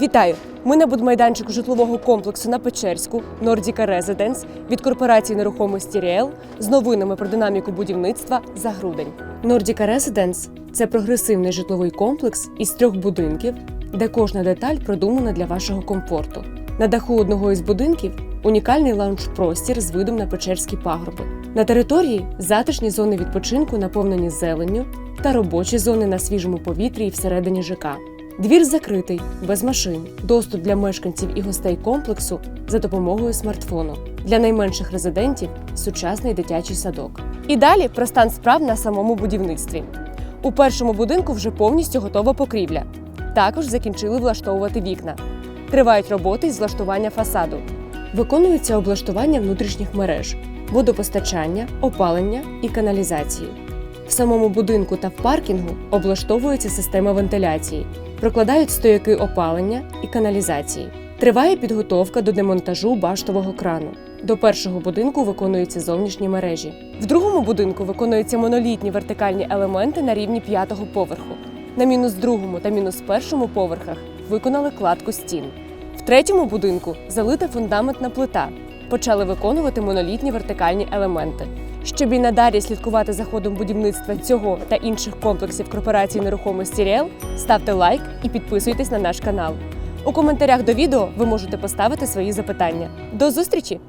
Вітаю! Ми на будмайданчику житлового комплексу на Печерську Nordica Residence від корпорації нерухомості Ріел з новинами про динаміку будівництва за грудень. Nordica Residence – це прогресивний житловий комплекс із трьох будинків, де кожна деталь продумана для вашого комфорту. На даху одного із будинків унікальний лаунж-простір з видом на Печерські пагорби. На території затишні зони відпочинку, наповнені зеленню, та робочі зони на свіжому повітрі і всередині ЖК. Двір закритий, без машин. Доступ для мешканців і гостей комплексу за допомогою смартфону. Для найменших резидентів сучасний дитячий садок. І далі про стан справ на самому будівництві. У першому будинку вже повністю готова покрівля. Також закінчили влаштовувати вікна. Тривають роботи із влаштування фасаду. Виконується облаштування внутрішніх мереж, водопостачання, опалення і каналізації. В самому будинку та в паркінгу облаштовується система вентиляції, прокладають стояки опалення і каналізації. Триває підготовка до демонтажу баштового крану. До першого будинку виконуються зовнішні мережі. В другому будинку виконуються монолітні вертикальні елементи на рівні п'ятого поверху. На мінус другому та мінус першому поверхах виконали кладку стін. В третьому будинку залита фундаментна плита. Почали виконувати монолітні вертикальні елементи. Щоб і надалі слідкувати за ходом будівництва цього та інших комплексів корпорації нерухомості Ріел, ставте лайк і підписуйтесь на наш канал. У коментарях до відео ви можете поставити свої запитання. До зустрічі!